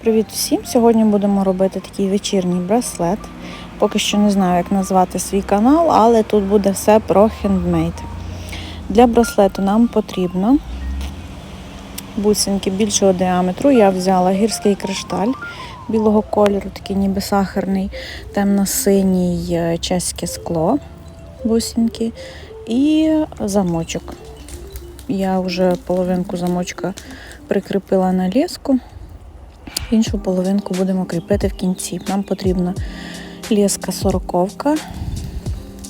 Привіт всім! Сьогодні будемо робити такий вечірній браслет. Поки що не знаю, як назвати свій канал, але тут буде все про хендмейд. Для браслету нам потрібно бусинки більшого діаметру. Я взяла гірський кришталь білого кольору, такий ніби сахарний, темно-синій е, чеське скло бусинки і замочок. Я вже половинку замочка прикріпила на леску. Іншу половинку будемо кріпити в кінці. Нам потрібна леска сороковка,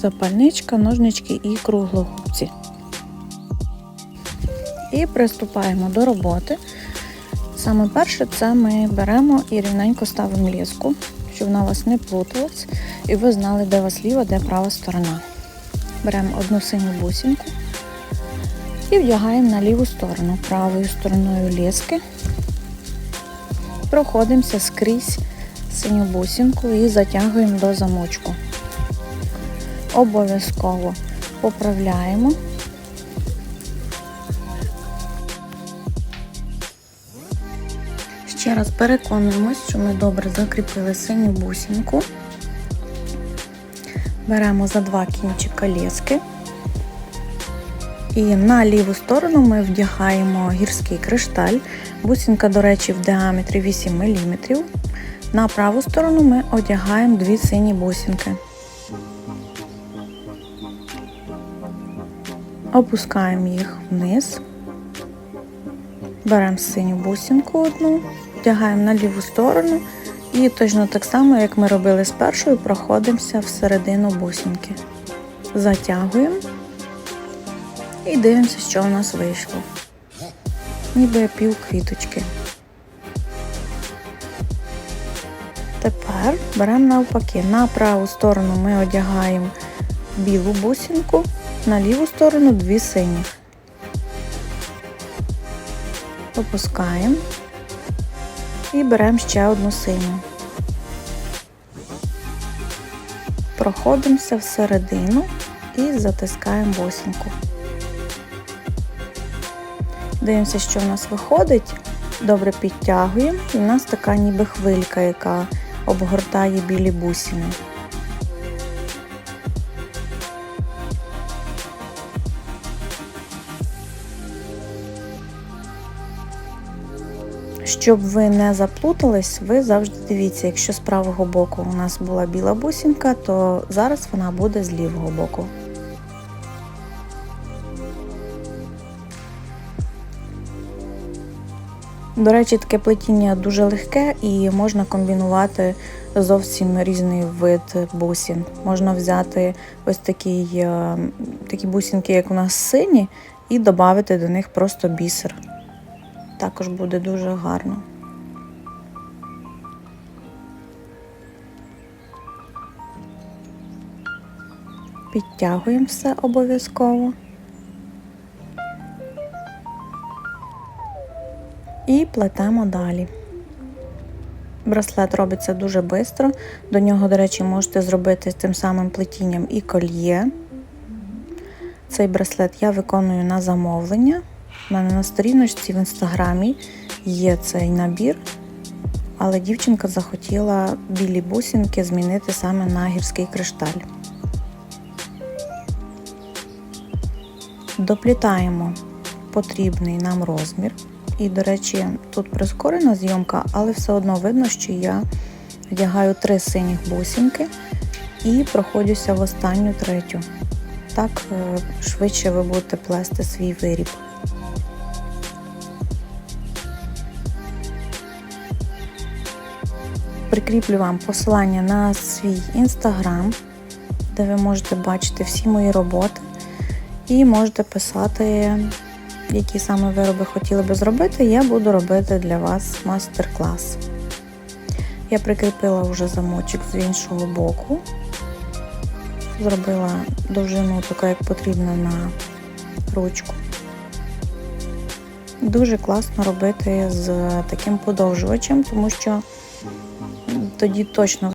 запальничка, ножнички і круглогубці. І приступаємо до роботи. Саме перше це ми беремо і рівненько ставимо леску, щоб вона у вас не плуталась, і ви знали, де вас ліва, де права сторона. Беремо одну синю бусинку і вдягаємо на ліву сторону правою стороною лески проходимося скрізь синю бусинку і затягуємо до замочку. Обов'язково поправляємо. Ще раз переконуємось, що ми добре закріпили синю бусинку. Беремо за два кінчика лески. І на ліву сторону ми вдягаємо гірський кришталь. Бусинка, до речі, в діаметрі 8 мм. На праву сторону ми одягаємо дві сині бусинки. Опускаємо їх вниз. Беремо синю бусинку одну, вдягаємо на ліву сторону і точно так само, як ми робили з першою, проходимося всередину бусинки. Затягуємо і дивимося, що у нас вийшло. Ніби пів квіточки. Тепер беремо навпаки. На праву сторону ми одягаємо білу бусинку, на ліву сторону дві сині. Опускаємо і беремо ще одну синю. Проходимося всередину і затискаємо бусинку. Дивимося, що в нас виходить. Добре підтягуємо, і в нас така ніби хвилька, яка обгортає білі бусини. Щоб ви не заплутались, ви завжди дивіться, якщо з правого боку у нас була біла бусинка, то зараз вона буде з лівого боку. До речі, таке плетіння дуже легке і можна комбінувати зовсім різний вид бусин. Можна взяти ось такі, е, такі бусинки, як у нас сині, і додати до них просто бісер. Також буде дуже гарно. Підтягуємо все обов'язково. І плетемо далі. Браслет робиться дуже швидко. До нього, до речі, можете зробити тим самим плетінням і кольє. Цей браслет я виконую на замовлення. У мене на сторіночці в інстаграмі є цей набір, але дівчинка захотіла білі бусинки змінити саме на гірський кришталь. Доплітаємо потрібний нам розмір. І, до речі, тут прискорена зйомка, але все одно видно, що я вдягаю три синіх бусинки і проходжуся в останню третю. Так е, швидше ви будете плести свій виріб. Прикріплю вам посилання на свій інстаграм, де ви можете бачити всі мої роботи, і можете писати які саме вироби хотіли би зробити, я буду робити для вас мастер-клас. Я прикріпила вже замочок з іншого боку, зробила довжину таку, як потрібно на ручку. Дуже класно робити з таким подовжувачем, тому що тоді точно